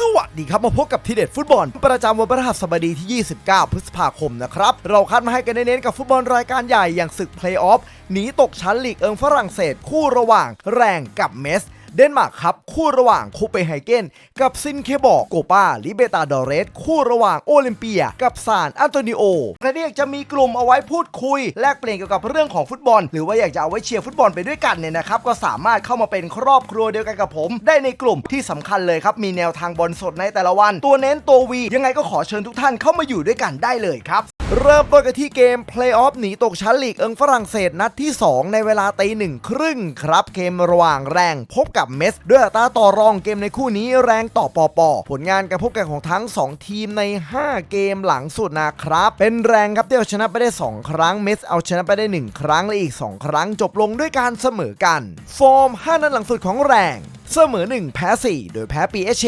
สวัสดีครับมาพบกับทีเด็ดฟุตบอล ประจำวันพฤหัสบดีที่ 29 พฤษภาคมนะครับ เราคัดมาให้กันเน้นๆกับฟุตบอลรายการใหญ่อย่างศึกเพลย์ออฟหนีตกชั้นลีกเอิงฝรั่งเศสคู่ระหว่างแรงกับเมส เดนมาร์กครับ คู่ระหว่างคูเปนไฮเกนกับซินเคบอกโกปาลิเบตาดอเรส คู่ระหว่างโอลิมเปีย กับซานอันโตนิโอและเนี่ยจะมีกลุ่มเอาไว้พูดคุย แลกเปลี่ยนเกี่ยวกับเรื่องของฟุตบอล หรือว่าอยากจะเอาไว้เชียร์ฟุตบอลไปด้วยกันเนี่ยนะครับก็สามารถเข้ามาเป็นครอบครัวเดียวกันกับผม ได้ในกลุ่มที่สำคัญเลยครับมีแนวทางบอลสดในแต่ละวัน ตัวเน้นตัววียังไงก็ขอเชิญทุกท่านเข้ามาอยู่ด้วยกันได้เลยครับ เริ่มต้นกันที่เกมเพลย์ออฟหนีตกชั้นลีกเอิงฝรั่งเศสนัดที่ 2 ในเวลาตีหนึ่งครึ่งครับเกมระหว่างแรงพบกับเมส ด้วยอัตราต่อรองเกมในคู่นี้แรงต่อปอปอผลงานการพบกันของทั้ง 2 ทีมใน 5 เกมหลังสุดนะครับ เป็นแรงครับที่เอาชนะไปได้ 2 ครั้งเมสเอาชนะไปได้ 1 ครั้งและอีก 2 ครั้งจบลงด้วยการเสมอกัน ฟอร์ม 5 นัดหลังสุดของแรง เสมอ 1 แพ้ 4 โดยแพ้ปีเอเช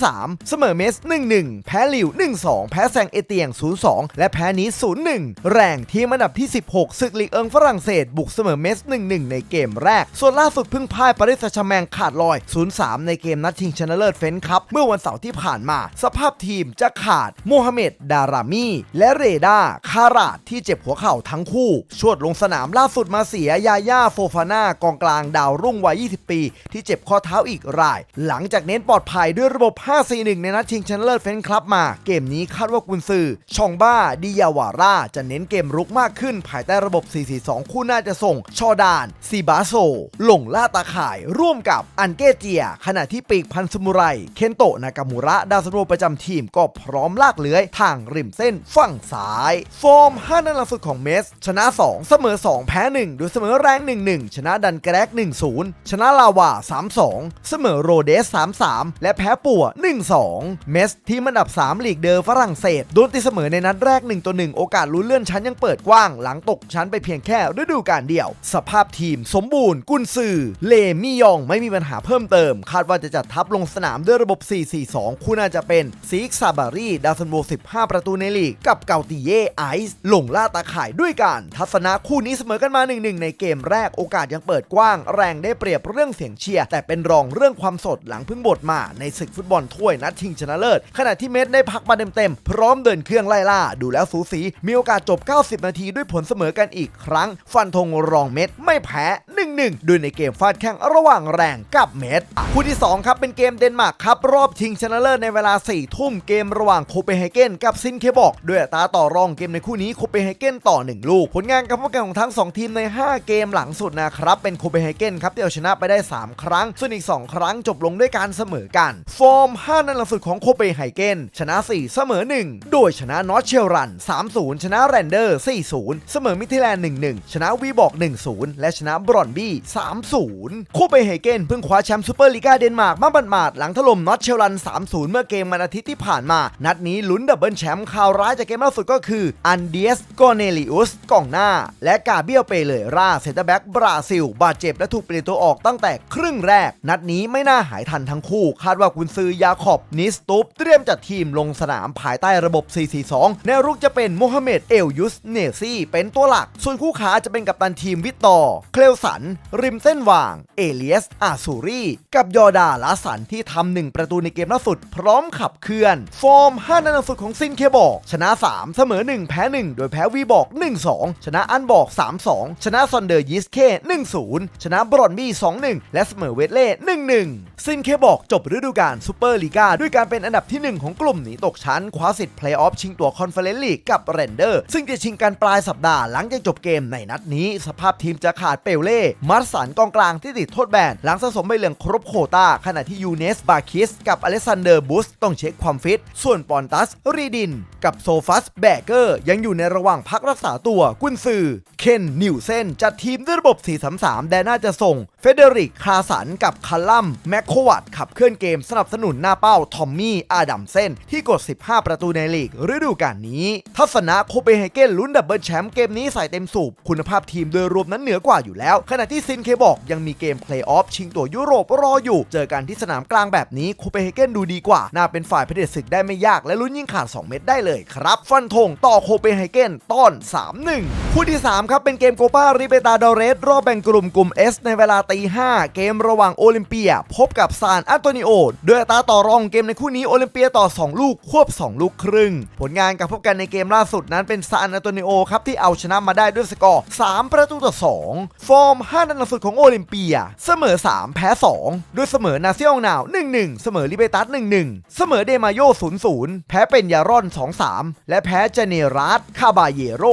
03 เสมอเมส 1-1 แพ้ลิว 1-2 แพ้แซงเอเตียง 0-2 และแพ้นี้ 0-1 แรงทีมอันดับที่ 16ศึกลีกเอิงฝรั่งเศส บุกเสมอเมส 1-1 ในเกมแรก ส่วนล่าสุดเพิ่งพ่ายปารีสแชแมงขาดลอย 0-3 ในเกมนัดชิงชนะเลิศเฟ้นคัพเมื่อวันเสาร์ที่ผ่านมา สภาพทีมจะขาดโมฮัมเหม็ดดารามี และเรดาคาราดที่เจ็บหัวเข่าทั้งคู่ชวดลงสนามล่าสุดมาเสียยาย่าโฟฟาน่ากองกลางดาวรุ่งวัย 20 ปี ที่เจ็บข้อเท้าอีกราย หลังจากเน้นปลอดภัยด้วยระบบ 5-4-1 ในนัดชิงชนะเลิศเฟ้นครับมา เกมนี้คาดว่ากุนซือ ชองบ้าดิยาวาร่าจะเน้นเกมรุกมากขึ้น ภายใต้ระบบ 4-4-2 คู่น่าจะส่ง ชอดานซีบาโซ หลงล่าตาข่าย ร่วมกับอันเกเจีย ขณะที่ปีกพันสมุไร เคนโตะนากามูระดาวซันประจำทีมก็พร้อมลากเลื้อยทางริมเส้นฝั่งซ้าย ฟอร์ม5นัดลังสุดของเมส ชนะ 2 เสมอ 2 แพ้ 1 โดยเสมอแรง 1-1 ชนะดันแกรก 1-0 ชนะลาวา 3-2เสมอโรเดส 3-3 และแพ้ปัว 1-2 เมสทีมอันดับ 3 ลีกเดอร์ฝรั่งเศสโดนตีเสมอในนัดแรก 1 ต่อ 1 โอกาสลุ้นเลื่อนชั้นยังเปิดกว้าง หลังตกชั้นไปเพียงแค่ฤดูกาลเดียว สภาพทีมสมบูรณ์ กุนซือ เลมียองไม่มีปัญหาเพิ่มเติม คาดว่าจะจัดทัพลงสนามด้วยระบบ 4-4-2 คู่น่าจะเป็นซีกซาบารีดาวซันโว15 ประตูในลีก กับเกาติเย่ไอซ์หลงล่าตาข่ายด้วยกันทัศนะคู่นี้เสมอกันมา 1-1 ในเกมแรกโอกาสยังเปิดกว้าง แรงได้เปรียบเรื่องเสียงเชียร์แต่เป็นรอองเรื่องความสดหลังเพิ่งบทมาในศึกฟุตบอลถ้วยนัดชิงชนะเลิศ ขณะที่เมสได้พักมาเต็มๆ พร้อมเดินเครื่องไล่ล่า ดูแล้วสูสี มีโอกาสจบ 90 นาทีด้วยผลเสมอกันอีกครั้ง ฟันธงรองเม็ดไม่แพ้ 1-1 โดยในเกมฟาดแข่งระหว่างแรงกับเม็ดคู่ที่ 2 ครับ เป็นเกมเดนมาร์กครับ รอบชิงชนะเลิศในเวลา 4 ทุ่มเกมระหว่างโคเปนเฮเกนกับซินเคบอกด้วยอัตราต่อรองเกมในคู่นี้โคเปนเฮเกนต่อ 1 ลูก ผลงานการพบกันของทั้ง 2 ทีมใน 5 เกมหลังสุดนะครับเป็นโคเปนเฮเกนครับที่เอาชนะไปได้ 3 ครั้งส่วนอีก2 ครั้งจบลงด้วยการเสมอกัน ฟอร์ม 5 นัดหลังสุดของโคเปนเฮเกนชนะ 4 เสมอ 1 โดยชนะนอตเชลรัน 3-0 ชนะแรนเดอร์ 4-0 เสมอมิทิแลนด์ 1-1 ชนะวีบอก 1-0 และชนะบรอนบี้ 3-0 โคเปนเฮเกนเพิ่งคว้าแชมป์ซูเปอร์ลีกาเดนมาร์กมาบันมาดหลังถล่มนอตเชลรัน 3-0 เมื่อเกมวันอาทิตย์ที่ผ่านมา นัดนี้ลุ้นดับเบิลแชมป์ข่าวร้ายจากเกมล่าสุดก็คืออันเดียสกอเนลิอุสกองหน้า และกาเบียลเปเลยราเซนเตอร์แบ็กบราซิล บาดเจ็บและถูกเปลี่ยนตัวออกตั้งแต่ครึ่งแรก นัดนี้ไม่น่าหายทันทั้งคู่ คาดว่ากุนซือยาขอบนิสตุปเตรียมจัดทีมลงสนามภายใต้ระบบ 4-4-2แนวรุกจะเป็นโมฮัมเหม็ดเอลยุสเนซี่เป็นตัวหลัก ส่วนคู่ขาจะเป็นกัปตันทีมวิตตอร์ เคลสัน ริมเส้นวาง เอเลียส อาซูรีกับยอร์ดาลาสันที่ทำหนึ่งประตูในเกมล่าสุด พร้อมขับเคลื่อน ฟอร์ม 5 นัดสุดของซินเคบอกชนะ 3 เสมอ 1 แพ้ 1 โดยแพ้วีบอก 1-2 ชนะอันบอก 3-2 ชนะซอนเดอร์ยิสเค 1-0 ชนะบรอนบี้ 2-1 และเสมอเวทเล่1-1 ซินเคบอกจบฤดูกาลซูเปอร์ลีกาด้วยการเป็นอันดับที่ 1 ของกลุ่มหนีตกชั้นคว้าสิทธิ์เพลย์ออฟชิงตัวคอนเฟอเรนซ์ลีกกับเรนเดอร์ ซึ่งจะชิงกันปลายสัปดาห์หลังจากจบเกมในนัดนี้ สภาพทีมจะขาดเปเล่มัตสันกองกลางที่ติดโทษแบนหลังสะสมใบเหลืองครบโคตาขณะที่ยูเนสบาคิสกับอเลสซานเดอร์บุสต้องเช็คความฟิต ส่วนปอนตัสรีดิน กับโซฟัสแบกเกอร์ยังอยู่ในระหว่างพักรักษาตัวกุนซือเคนนิวเซนจัดทีมด้วยระบบ 4-3-3 แดนน่าจะส่งเฟเดริกคาสันกับคาลัมแมคโควัตขับเคลื่อนเกมสนับสนุนหน้าเป้าทอมมี่อาดัมเซนที่กด 15 ประตูในลีกฤดูกาลนี้ ทัศนะโคเปนเฮเกนลุ้นดับเบิลแชมป์เกมนี้ใส่เต็มสูบ คุณภาพทีมโดยรวมนั้นเหนือกว่าอยู่แล้ว ขณะที่ซินเคบอกยังมีเกมเพลย์ออฟชิงตัวยุโรปรออยู่ เจอกันที่สนามกลางแบบนี้โคเปนเฮเกนดูดีกว่า น่าเป็นฝ่ายเผด็จศึกได้ไม่ยากและลุ้นยิงขาด 2 เม็ดได้เลยครับ ฟันธงต่อโคเปนเฮเกนต้อน 3-1 คู่ที่ 3 ครับเป็นเกมโกปาริเบตาดอเรสรอบแบ่งกลุ่มกลุ่ม S ในเวลาตี5เกมระหว่างโอลิมเปีย พบกับซานอันโตนิโอโดยอัตราต่อรองเกมในคู่นี้โอลิมเปียต่อ 2 ลูกควบ 2 ลูกครึ่ง ผลงานการพบกันในเกมล่าสุดนั้นเป็นซานอันโตนิโอครับที่เอาชนะมาได้ด้วยสกอร์ 3 ประตูต่อ 2 ฟอร์ม 5 นัดหลังสุดของโอลิมเปีย เสมอ 3 แพ้2โดยเสมอนาเซียองนาว 1-1 เสมอลิเบตัส 1-1 เสมอเดมาโย 0-0 แพ้เป็นยารอน 2-3 และแพ้เจเนรัสคาบาเยโร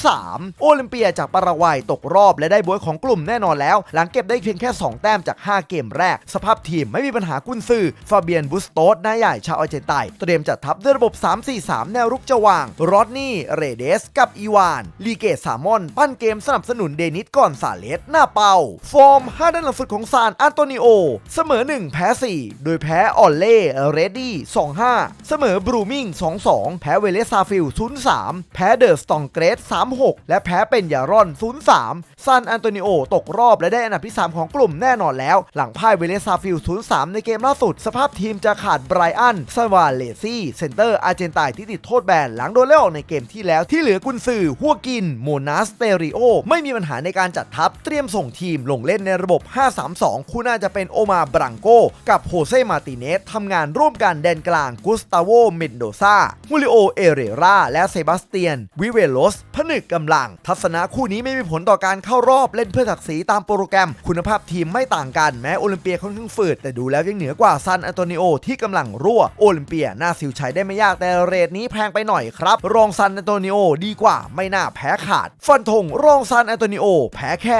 0-3 โอลิมเปียจากปารากวัยตกรอบและได้บวยของกลุ่มแน่นอนแล้ว หลังเก็บได้เพียงแค่ 2 แต้มจาก 5 เกมแรก สภาพทีมไม่มีปัญหากุนซือฟาเบียนบุสโตสหน้าใหญ่ชาวอาร์เจนไตเตรียมจัดทัพด้วยระบบ 3-4-3 แนวรุกจะวางรอดนี่ เรเดส กับอีวาน ลีเกตสามอน ปั้นเกมสนับสนุนเดนิสก่อนซาเลสหน้าเป้า ฟอร์ม 5ด้านหลังสุดของซานอันโตนิโอ เสมอ 1 แพ้ 4 โดยแพ้ออลเล่เรดดี้ 2-5 เสมอบรูมิง 2-2 แพ้เวเลซาฟิล 0-3 แพ้เดอร์สตองเกรส 3-6 และแพ้เป็นยารอน 0-3 ซานอันโตนิโอตกรอบและได้อันดับที่ 3 ของกลุ่มแน่นอนแล้ว หลังพ่ายเวเลซาฟิล 0-3 ในเกมล่าสุด สภาพทีมจะขาดไบรอันซาวาเลซี่ เซนเตอร์อาร์เจนตน์ที่ติดโทษแบนหลังโดนไล่ออกในเกมที่แล้วที่เหลือกุนซือหัวกิน โมนาสเตริโอ ไม่มีปัญหาในการจัดทัพเตรียมส่งทีมลงเล่นในระบบ 5-3-2 คู่น่าจะเป็นโอมาบรังโกกับโฮเซมาติเนสทำงานร่วมกันแดนกลางกุสตาโวเมนโดซาฮูลิโอเอเรราและเซบาสเตียน วิเวโลสผนึกกำลัง ทัศนะคู่นี้ไม่มีผลต่อการเข้ารอบเล่นเพื่อศักดิ์ศรีตามโปรแกรม คุณภาพทีมไม่ต่างกันแม้โอลิมเปียค่อนข้างฝืดแต่ดูแล้วยังเหนือกว่าซานอันโตนิโอที่กำลังรั่วโอลิมเปียน่าสิวใช้ได้ไม่ยากแต่เรทนี้แพงไปหน่อยครับ รองซานอันโตนิโอดีกว่าไม่น่าแพ้ขาด ฟันธงรองซานอันโตนิโอแพ้แค่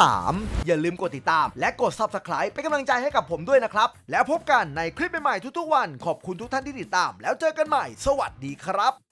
2-3 อย่าลืมกดติดตาม และกด Subscribe เป็นกำลังใจให้กับผมด้วยนะครับ แล้วพบกันในคลิปใหม่ๆทุกๆวัน ขอบคุณทุกท่านที่ติดตาม แล้วเจอกันใหม่ สวัสดีครับ